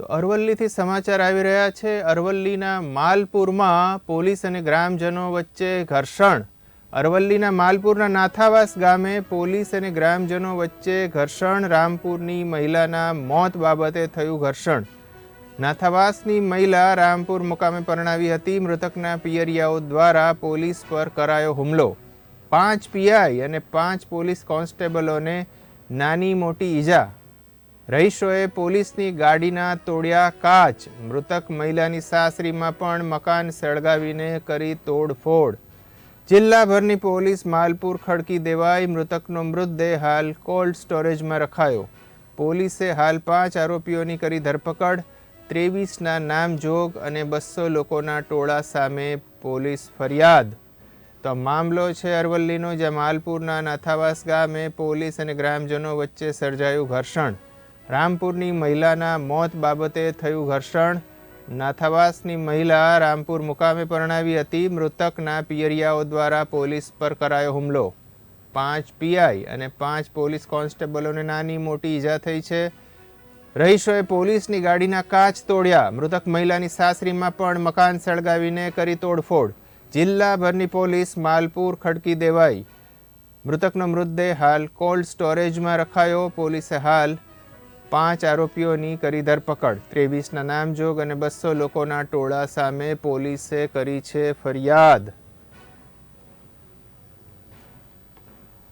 તો અરવલ્લીથી સમાચાર આવી રહ્યા છે. અરવલ્લીના માલપુરમાં પોલીસ અને ગ્રામજનો વચ્ચે ઘર્ષણ. અરવલ્લીના માલપુરના નાથાવાસ ગામે પોલીસ અને ગ્રામજનો વચ્ચે ઘર્ષણ. રામપુરની મહિલાના મોત બાબતે થયું ઘર્ષણ. નાથાવાસની મહિલા રામપુર મુકામે પરણાવી હતી. મૃતકના પિયરિયાઓ દ્વારા પોલીસ પર કરાયો હુમલો. પાંચ પીઆઈ અને પાંચ પોલીસ કોન્સ્ટેબલોને નાની મોટી ઈજા. રહીશોએ પોલીસની ગાડીના તોડ્યા કાચ. મૃતક મહિલાની સાસરીમાં પણ મકાન સળગાવીને કરી તોડફોડ. જિલ્લાભરની પોલીસ માલપુર ખડકી દેવાઈ મૃતકનો મૃતદેહ હાલ કોલ્ડ સ્ટોરેજમાં રખાયો. પોલીસે હાલ પાંચ આરોપીઓની કરી ધરપકડ, ત્રેવીસના નામજોગ અને બસો લોકોના ટોળા સામે પોલીસ ફરિયાદ. તો મામલો છે અરવલ્લીનો, જ્યાં માલપુરના નાથાવાસ ગામે પોલીસ અને ગ્રામજનો વચ્ચે સર્જાયું ઘર્ષણ. રામપુરની મહિલાના મોત બાબતે થયું ઘર્ષણ. નાથાવાસની મહિલા રામપુર મુકામે પરણાવી હતી. મૃતકના પિયરિયાઓ દ્વારા પોલીસ પર કરાયો હુમલો. પાંચ પીઆઈ અને પાંચ પોલીસ કોન્સ્ટેબલોને નાની મોટી ઈજા થઈ છે. રહીશોએ પોલીસની ગાડીના કાચ તોડ્યા. મૃતક મહિલાની સાસરીમાં પણ મકાન સળગાવીને કરી તોડફોડ. જિલ્લાભરની પોલીસ માલપુર ખડકી દેવાઈ. મૃતકનો મૃતદેહ હાલ કોલ્ડ સ્ટોરેજમાં રખાયો. પોલીસે હાલ પાંચ આરોપીઓની કરી ધરપકડ. ત્રેવીસના નામજોગ અને બસો લોકોના ટોળા સામે પોલીસે કરી છે ફરિયાદ.